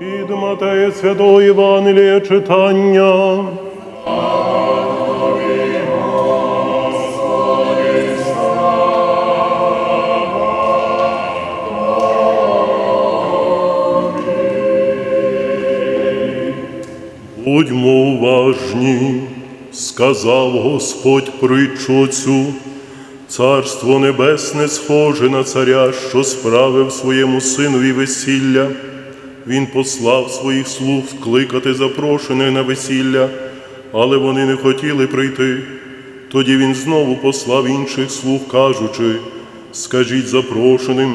Від Матея Святого Євангелія читання. Будьмо уважні, сказав Господь притчу цю. Царство небесне схоже на царя, що справив своєму синові весілля. Він послав своїх слуг кликати запрошених на весілля, але вони не хотіли прийти. Тоді він знову послав інших слуг, кажучи: Скажіть запрошеним,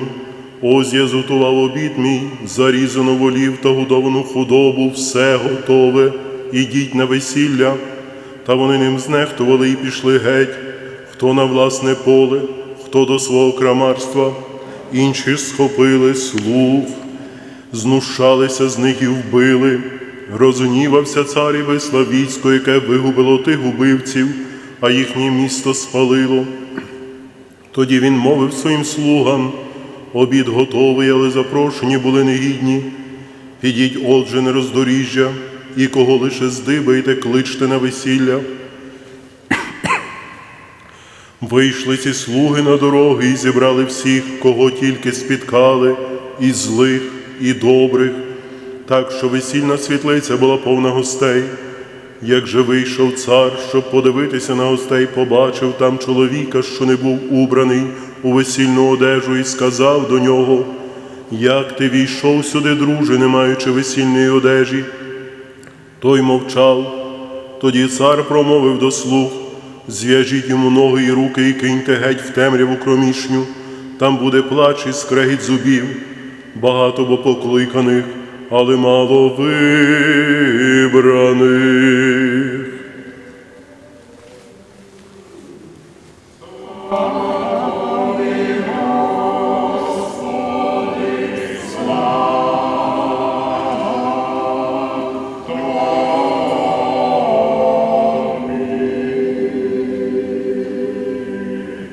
ось я зготував обід мій, зарізану волів та годовану худобу, все готове, ідіть на весілля. Та вони ним знехтували і пішли геть, хто на власне поле, хто до свого крамарства, інші схопили слуг знущалися з них і вбили. Розгнівався цар і вислав військо, яке вигубило тих убивців, а їхнє місто спалило. Тоді він мовив своїм слугам, обід готовий, але запрошені були негідні. Підіть, отже, на роздоріжжя, і кого лише здибаєте, кличте на весілля. Вийшли ці слуги на дороги і зібрали всіх, кого тільки спіткали, і злих, і добрих, так що весільна світлиця була повна гостей. Як же вийшов цар, щоб подивитися на гостей, побачив там чоловіка, що не був убраний у весільну одежу, і сказав до нього: Як ти війшов сюди, друже, не маючи весільної одежі? Той мовчав. Тоді цар промовив до слуг: зв'яжіть йому ноги і руки і киньте геть в темряву кромішню. Там буде плач і скрегіт зубів, багато бо покликаних, але мало вибраних.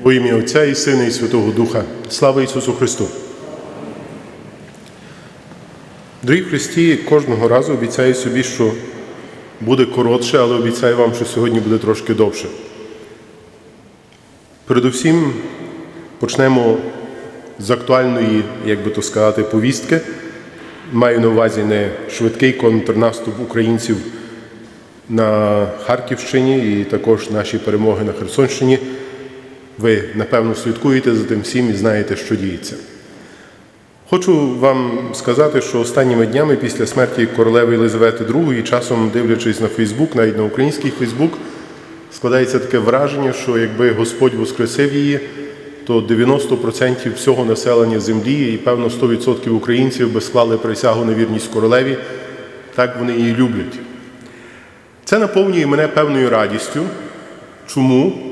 Во ім'я Отця і Сина, і Святого Духа. Слава Ісусу Христу! Дорогі Христі, кожного разу обіцяю собі, що буде коротше, але обіцяю вам, що сьогодні буде трошки довше. Передусім почнемо з актуальної, як би то сказати, повістки. Маю на увазі не швидкий контрнаступ українців на Харківщині і також наші перемоги на Херсонщині. Ви, напевно, слідкуєте за тим всім і знаєте, що діється. Хочу вам сказати, що останніми днями після смерті королеви Єлизавети II, часом дивлячись на Фейсбук, навіть на український Фейсбук, складається таке враження, що якби Господь воскресив її, то 90% всього населення землі і певно 100% українців би склали присягу на вірність королеві. Так вони її люблять. Це наповнює мене певною радістю. Чому?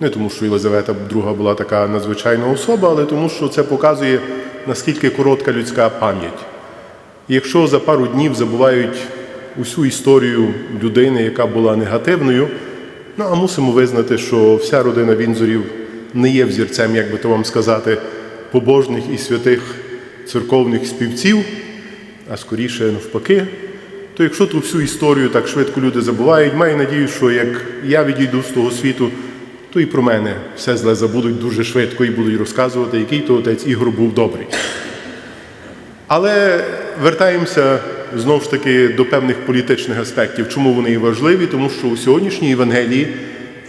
Не тому, що Єлизавета II була така надзвичайна особа, але тому, що це показує, наскільки коротка людська пам'ять. І якщо за пару днів забувають усю історію людини, яка була негативною, ну а мусимо визнати, що вся родина Вінзорів не є взірцем, як би то вам сказати, побожних і святих церковних співців, а скоріше навпаки, то якщо ту всю історію так швидко люди забувають, маю надію, що як я відійду з того світу, то і про мене все зле забудуть дуже швидко і будуть розказувати, який то отець Ігор був добрий. Але вертаємося знову ж таки до певних політичних аспектів. Чому вони і важливі? Тому що у сьогоднішній Євангелії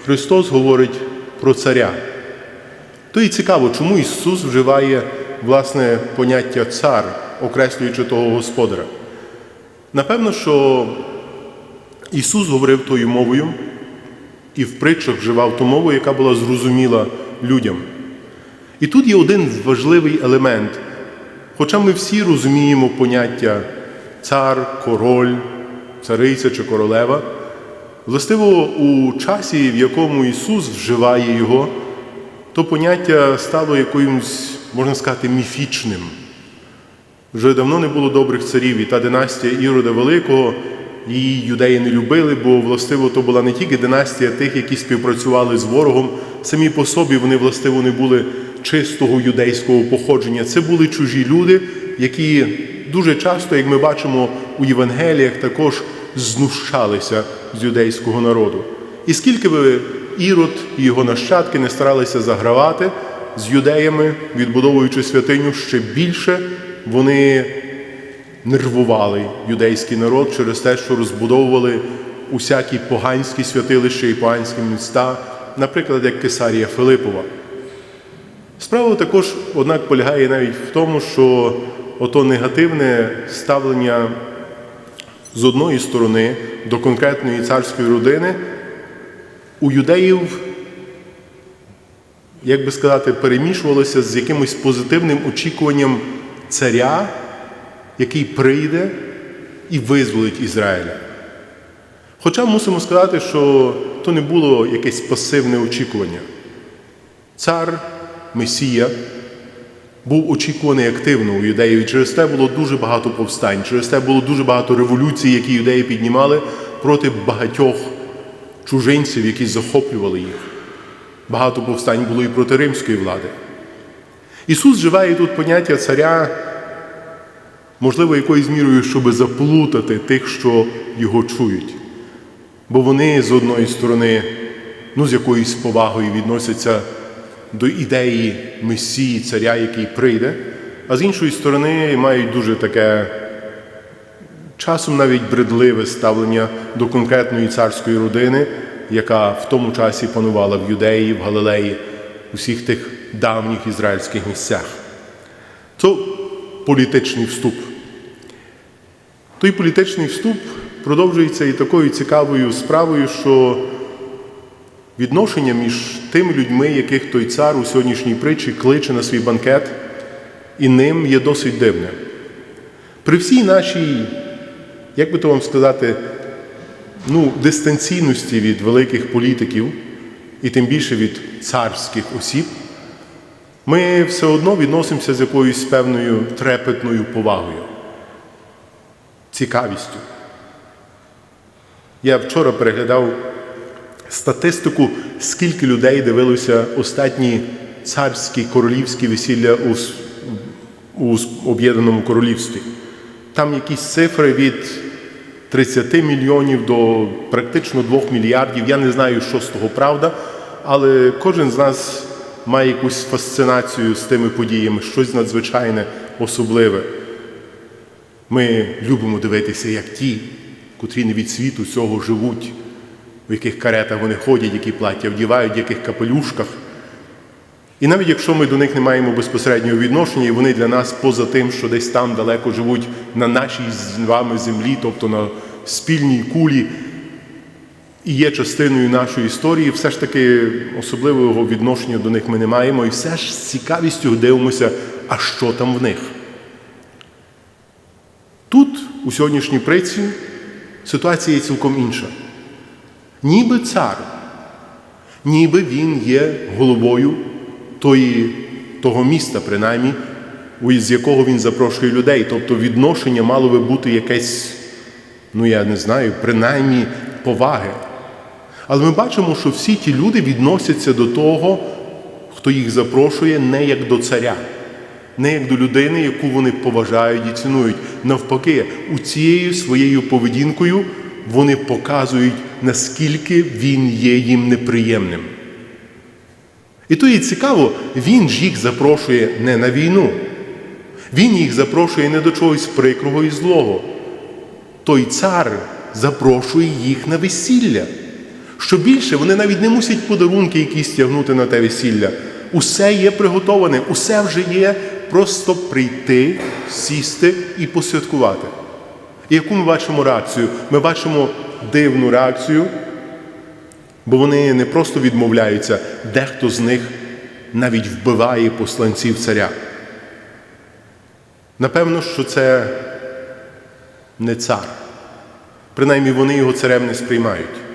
Христос говорить про царя. То і цікаво, чому Ісус вживає власне поняття цар, окреслюючи того господаря. Напевно, що Ісус говорив тою мовою і в притчах вживав ту мову, яка була зрозуміла людям. І тут є один важливий елемент. Хоча ми всі розуміємо поняття цар, король, цариця чи королева, властиво у часі, в якому Ісус вживає його, то поняття стало якимось, можна сказати, міфічним. Вже давно не було добрих царів, і та династія Ірода Великого, її юдеї не любили, бо властиво то була не тільки династія тих, які співпрацювали з ворогом, самі по собі вони властиво не були чистого юдейського походження. Це були чужі люди, які дуже часто, як ми бачимо у Євангеліях, також знущалися з юдейського народу. І скільки би Ірод і його нащадки не старалися загравати з юдеями, відбудовуючи святиню, ще більше вони нервували юдейський народ через те, що розбудовували усякі поганські святилища і поганські міста, наприклад, як Кесарія Филипова. Справа також, однак, полягає навіть в тому, що ото негативне ставлення з одної сторони до конкретної царської родини у юдеїв, як би сказати, перемішувалося з якимось позитивним очікуванням царя, який прийде і визволить Ізраїля. Хоча мусимо сказати, що то не було якесь пасивне очікування. Цар Месія був очікуваний активно у юдеїв, і через те було дуже багато повстань, через те було дуже багато революцій, які юдеї піднімали проти багатьох чужинців, які захоплювали їх. Багато повстань було і проти римської влади. Ісус вживає тут поняття царя, можливо, якоюсь мірою, щоб заплутати тих, що його чують. Бо вони з одної сторони, ну, з якоюсь повагою відносяться до ідеї Месії, царя, який прийде, а з іншої сторони мають дуже таке часом навіть бредливе ставлення до конкретної царської родини, яка в тому часі панувала в Юдеї, в Галилеї, у всіх тих давніх ізраїльських місцях. Це політичний вступ. Той політичний вступ продовжується і такою цікавою справою, що відношення між тими людьми, яких той цар у сьогоднішній притчі кличе на свій банкет, і ним є досить дивне. При всій нашій, як би то вам сказати, ну, дистанційності від великих політиків, і тим більше від царських осіб, ми все одно відносимося з якоюсь певною трепетною повагою, цікавістю. Я вчора переглядав статистику, скільки людей дивилося останні царські королівські весілля у, у Об'єднаному Королівстві. Там якісь цифри від 30 мільйонів до практично 2 мільярдів. Я не знаю, що з того правда, але кожен з нас має якусь фасцинацію з тими подіями, щось надзвичайне, особливе. Ми любимо дивитися, як ті, котрі не від світу цього живуть, в яких каретах вони ходять, які плаття вдівають, в яких капелюшках. І навіть якщо ми до них не маємо безпосереднього відношення, і вони для нас поза тим, що десь там далеко живуть на нашій з вами землі, тобто на спільній кулі, і є частиною нашої історії, все ж таки особливого відношення до них ми не маємо, і все ж з цікавістю дивимося, а що там в них. Тут, у сьогоднішній приці, ситуація є цілком інша. Ніби цар, ніби він є головою тої, того міста, принаймні, з якого він запрошує людей. Тобто відношення мало би бути якесь, ну я не знаю, принаймні поваги. Але ми бачимо, що всі ті люди відносяться до того, хто їх запрошує, не як до царя, не як до людини, яку вони поважають і цінують. Навпаки, у цією своєю поведінкою вони показують, наскільки він є їм неприємним. І то є цікаво, він ж їх запрошує не на війну. Він їх запрошує не до чогось прикрого і злого. Той цар запрошує їх на весілля. Що більше, вони навіть не мусять подарунки якісь тягнути на те весілля. Усе є приготоване, усе вже є, просто прийти, сісти і посвяткувати. І яку ми бачимо реакцію? Ми бачимо дивну реакцію, бо вони не просто відмовляються, дехто з них навіть вбиває посланців царя. Напевно, що це не цар. Принаймні вони його царем не сприймають.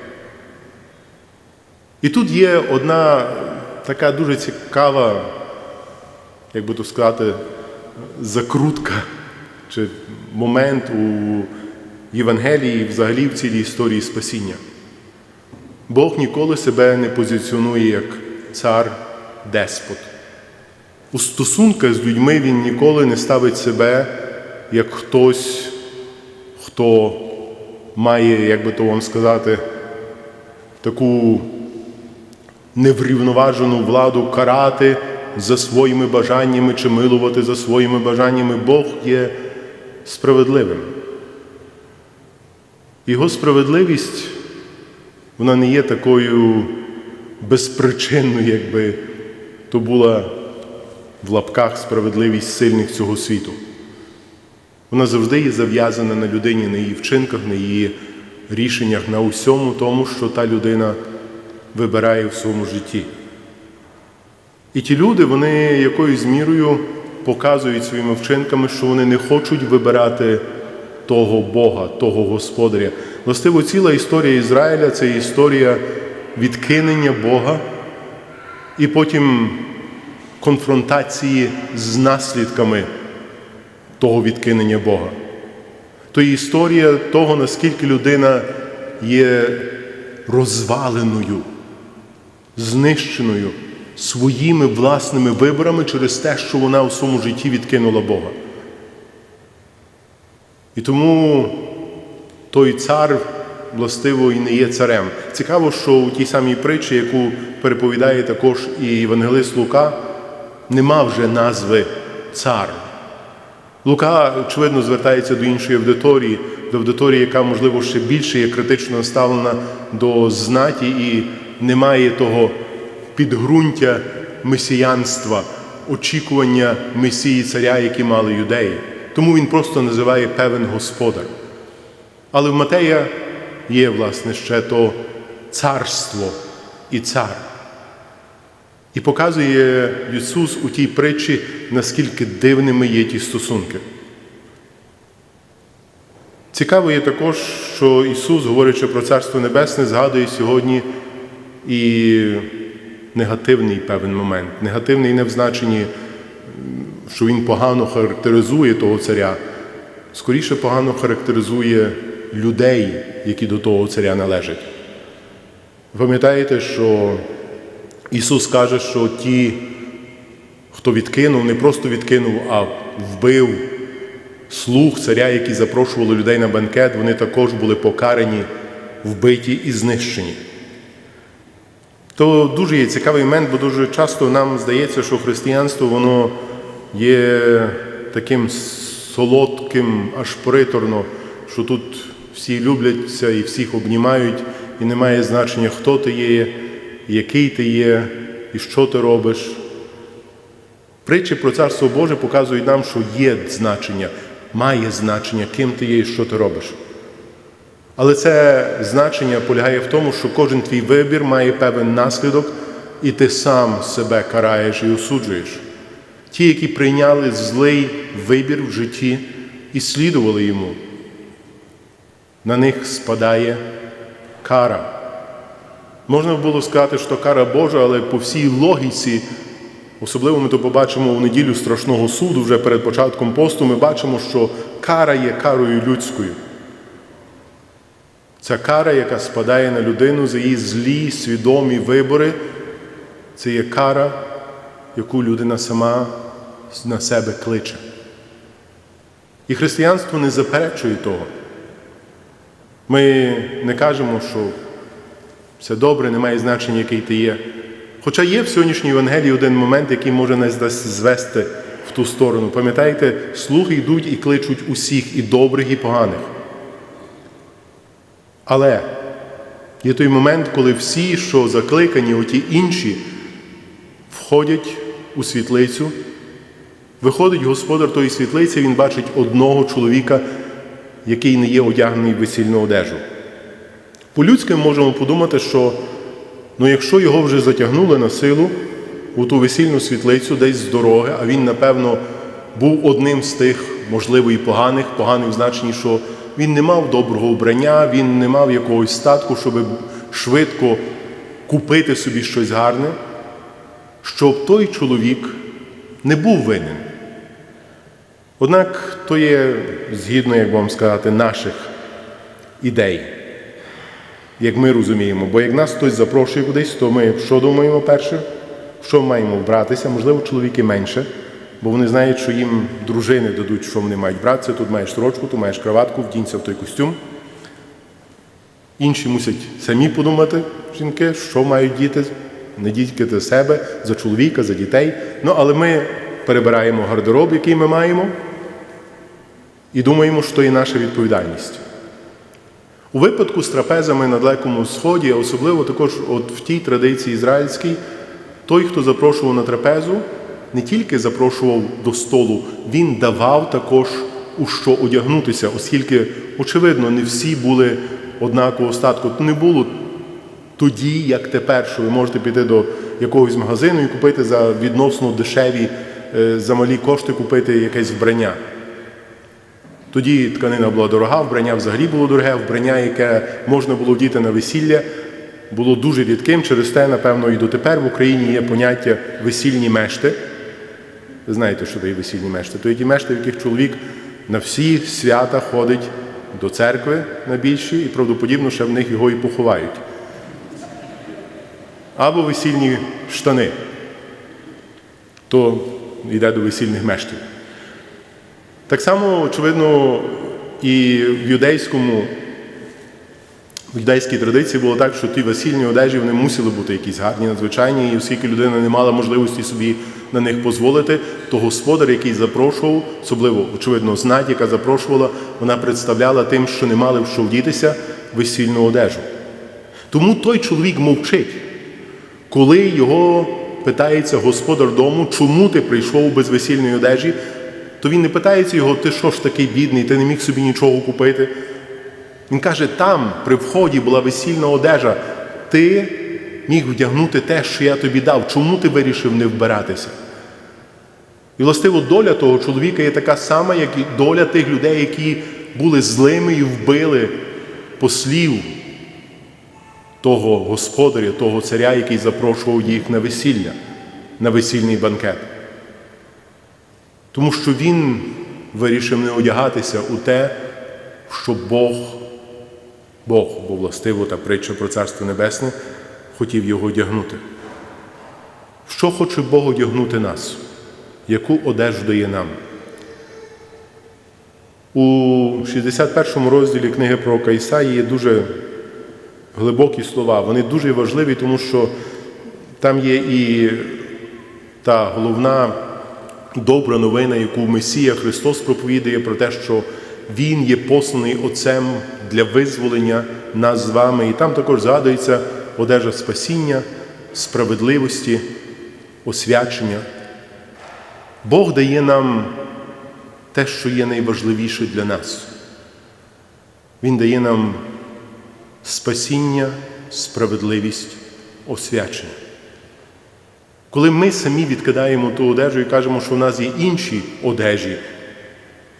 І тут є одна така дуже цікава, як би то сказати, закрутка чи момент у Євангелії, взагалі в цілій історії спасіння. Бог ніколи себе не позиціонує як цар-деспот. У стосунках з людьми він ніколи не ставить себе як хтось, хто має, як би то вам сказати, таку неврівноважену владу карати за своїми бажаннями чи милувати за своїми бажаннями. Бог є справедливим. Його справедливість вона не є такою безпричинною, якби то була в лапках справедливість сильних цього світу. Вона завжди є зав'язана на людині, на її вчинках, на її рішеннях, на усьому тому, що та людина вибирає в своєму житті. І ті люди, вони якоюсь мірою показують своїми вчинками, що вони не хочуть вибирати того Бога, того Господаря. Властиво, ціла історія Ізраїля це історія відкинення Бога і потім конфронтації з наслідками того відкинення Бога. То є історія того, наскільки людина є розваленою, знищеною своїми власними виборами через те, що вона у своєму житті відкинула Бога. І тому той цар, властиво, і не є царем. Цікаво, що у тій самій притчі, яку переповідає також і Євангелист Лука, нема вже назви цар. Лука, очевидно, звертається до іншої аудиторії, до аудиторії, яка, можливо, ще більше є критично наставлена до знаті і не має того підґрунтя месіянства, очікування месії царя, які мали юдеї. Тому він просто називає певен господар. Але в Матея є, власне, ще то царство і цар. І показує Ісус у тій притчі, наскільки дивними є ті стосунки. Цікаво є також, що Ісус, говорячи про Царство Небесне, згадує сьогодні і негативний певний момент. Негативний не в значенні, що Він погано характеризує того царя, скоріше погано характеризує людей, які до того царя належать. Пам'ятаєте, що Ісус каже, що ті, хто відкинув, не просто відкинув, а вбив слуг царя, які запрошували людей на банкет, вони також були покарані, вбиті і знищені. То дуже є цікавий момент, бо дуже часто нам здається, що християнство воно є таким солодким, аж приторно, що тут всі любляться і всіх обнімають, і немає значення, хто ти є, який ти є і що ти робиш. Притчі про Царство Боже показують нам, що є значення, має значення, ким ти є і що ти робиш. Але це значення полягає в тому, що кожен твій вибір має певен наслідок, і ти сам себе караєш і осуджуєш. Ті, які прийняли злий вибір в житті і слідували йому, на них спадає кара. Можна було сказати, що кара Божа, але по всій логіці, особливо ми то побачимо у неділю страшного суду, вже перед початком посту, ми бачимо, що кара є карою людською. Ця кара, яка спадає на людину за її злі, свідомі вибори, це є кара, яку людина сама на себе кличе. І християнство не заперечує того. Ми не кажемо, що все добре, немає значення, який ти є. Хоча є в сьогоднішній Євангелії один момент, який може нас звести в ту сторону. Пам'ятаєте, слуги йдуть і кличуть усіх, і добрих, і поганих. Але є той момент, коли всі, що закликані, оті інші, входять у світлицю, виходить господар тої світлиці, він бачить одного чоловіка, який не є одягнений в весільну одежу. По-людськи ми можемо подумати, що ну, якщо його вже затягнули на силу у ту весільну світлицю десь з дороги, а він, напевно, був одним з тих, можливо, і поганих, поганих в значенні, що він не мав доброго вбрання, він не мав якогось статку, щоб швидко купити собі щось гарне, щоб той чоловік не був винен. Однак то є, згідно, як вам сказати, наших ідей, як ми розуміємо. Бо як нас хтось запрошує кудись, то ми що думаємо перше? Що маємо вбратися? Можливо, чоловіки менше, бо вони знають, що їм дружини дадуть, що вони мають брати. Це тут маєш сорочку, тут маєш краватку, вдінься в той костюм. Інші мусять самі подумати, жінки, що мають діти, не тільки за себе, за чоловіка, за дітей. Ну, але ми перебираємо гардероб, який ми маємо, і думаємо, що є наша відповідальність. У випадку з трапезами на Далекому Сході, а особливо також от в тій традиції ізраїльській, той, хто запрошував на трапезу, не тільки запрошував до столу, він давав також у що одягнутися, оскільки, очевидно, не всі були однакового статку. Не було тоді, як тепер, що ви можете піти до якогось магазину і купити за відносно дешеві, е, за малі кошти купити якесь вбрання. Тоді тканина була дорога, вбрання взагалі було дороге, вбрання, яке можна було вдіти на весілля, було дуже рідким. Через те, напевно, і дотепер в Україні є поняття весільні мешти. Ви знаєте, що таке весільні мешти? То є ті мешти, в яких чоловік на всі свята ходить до церкви на більші, і правдоподібно, ще в них його і поховають. Або весільні штани, то йде до весільних мештів. Так само, очевидно, і в юдейському, в юдейській традиції було так, що ті весільні одежі вони мусили бути якісь гарні, надзвичайні, і оскільки людина не мала можливості собі на них дозволити, то господар, який запрошував, особливо, очевидно, знать, яка запрошувала, вона представляла тим, що не мали в що вдітися, весільну одежу. Тому той чоловік мовчить, коли його питається господар дому, чому ти прийшов без весільної одежі, то він не питається його, ти що ж такий бідний, ти не міг собі нічого купити. Він каже, там при вході була весільна одежа, ти міг вдягнути те, що я тобі дав. Чому ти вирішив не вбиратися? І властиво доля того чоловіка є така сама, як і доля тих людей, які були злими і вбили послів того господаря, того царя, який запрошував їх на весілля, на весільний банкет. Тому що він вирішив не одягатися у те, що Бог, Бог, бо властиво та притча про Царство Небесне, хотів його одягнути. Що хоче Бог одягнути нас? Яку одежу дає нам? У 61 розділі книги про Ісаї є дуже глибокі слова. Вони дуже важливі, тому що там є і та головна добра новина, яку Месія Христос проповідує про те, що Він є посланий Отцем для визволення нас з вами. І там також згадується одежа спасіння, справедливості, освячення. Бог дає нам те, що є найважливіше для нас. Він дає нам спасіння, справедливість, освячення. Коли ми самі відкидаємо ту одежу і кажемо, що в нас є інші одежі,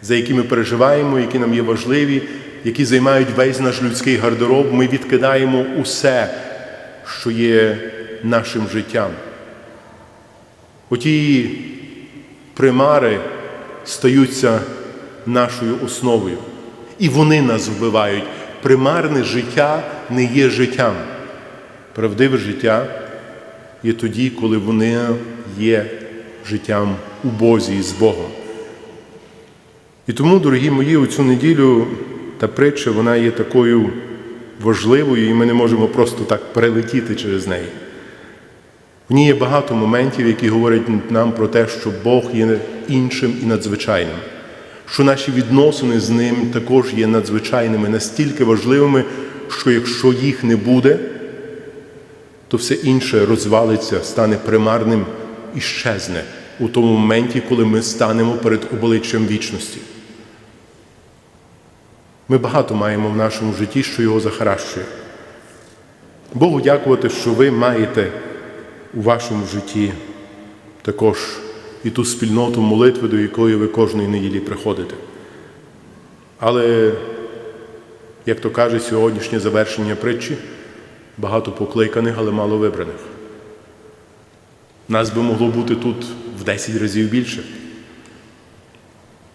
за які ми переживаємо, які нам є важливі, які займають весь наш людський гардероб, ми відкидаємо усе, що є нашим життям. Оті примари стаються нашою основою, і вони нас вбивають. Примарне життя не є життям. Правдиве життя є тоді, коли вони є життям у Бозі з Богом. І тому, дорогі мої, у цю неділю та притча вона є такою важливою, і ми не можемо просто так перелетіти через неї. В ній є багато моментів, які говорять нам про те, що Бог є іншим і надзвичайним, що наші відносини з ним також є надзвичайними, настільки важливими, що якщо їх не буде, то все інше розвалиться, стане примарним і щезне у тому моменті, коли ми станемо перед обличчям вічності. Ми багато маємо в нашому житті, що його захаращує. Богу дякувати, що ви маєте у вашому житті також і ту спільноту молитви, до якої ви кожної неділі приходите. Але, як то каже сьогоднішнє завершення притчі, багато покликаних, але мало вибраних. Нас би могло бути тут в 10 разів більше.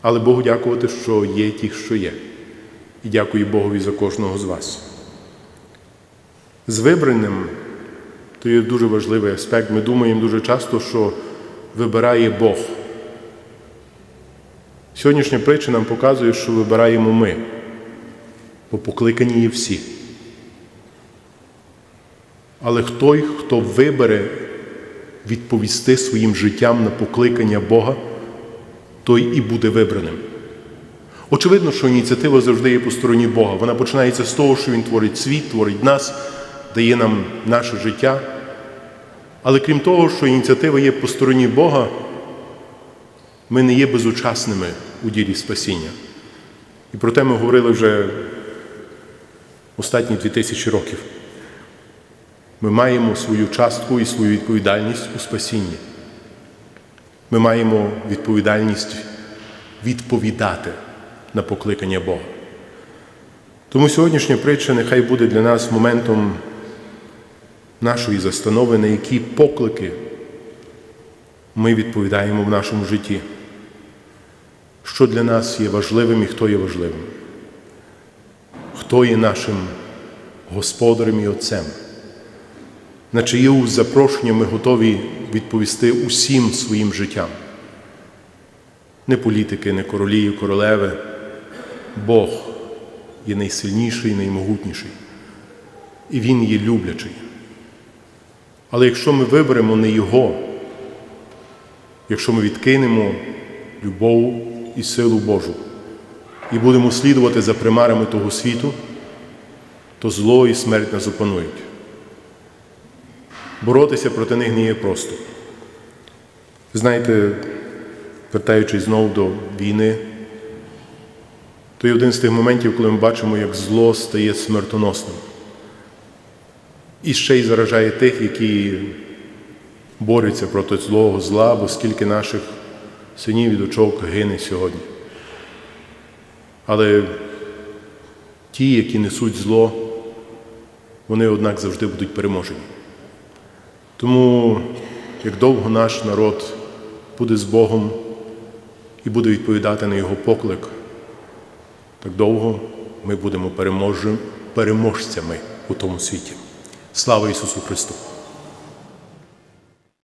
Але Богу дякувати, що є ті, що є. І дякую Богові за кожного з вас. З вибраним то є дуже важливий аспект. Ми думаємо дуже часто, що вибирає Бог. Сьогоднішня притча нам показує, що вибираємо ми, бо покликані є всі. Але той, хто вибере відповісти своїм життям на покликання Бога, той і буде вибраним. Очевидно, що ініціатива завжди є по стороні Бога. Вона починається з того, що Він творить світ, творить нас, дає нам наше життя. Але крім того, що ініціатива є по стороні Бога, ми не є безучасними у ділі спасіння. І про те ми говорили вже останні дві тисячі років. Ми маємо свою частку і свою відповідальність у спасінні. Ми маємо відповідальність відповідати на покликання Бога. Тому сьогоднішня притча нехай буде для нас моментом нашої застанови, на які поклики ми відповідаємо в нашому житті. Що для нас є важливим і хто є важливим? Хто є нашим господарем і отцем? На чиє запрошення ми готові відповісти усім своїм життям. Не політики, не королі, і королеви. Бог є найсильніший, наймогутніший. І Він є люблячий. Але якщо ми виберемо не Його, якщо ми відкинемо любов і силу Божу і будемо слідувати за примарами того світу, то зло і смерть нас опанують. Боротися проти них не є просто. Знаєте, вертаючись знову до війни, то є один з тих моментів, коли ми бачимо, як зло стає смертоносним. І ще й заражає тих, які борються проти злого зла, бо скільки наших синів і дочок гине сьогодні. Але ті, які несуть зло, вони, однак, завжди будуть переможені. Тому, як довго наш народ буде з Богом і буде відповідати на Його поклик, так довго ми будемо переможцями у тому світі. Слава Ісусу Христу!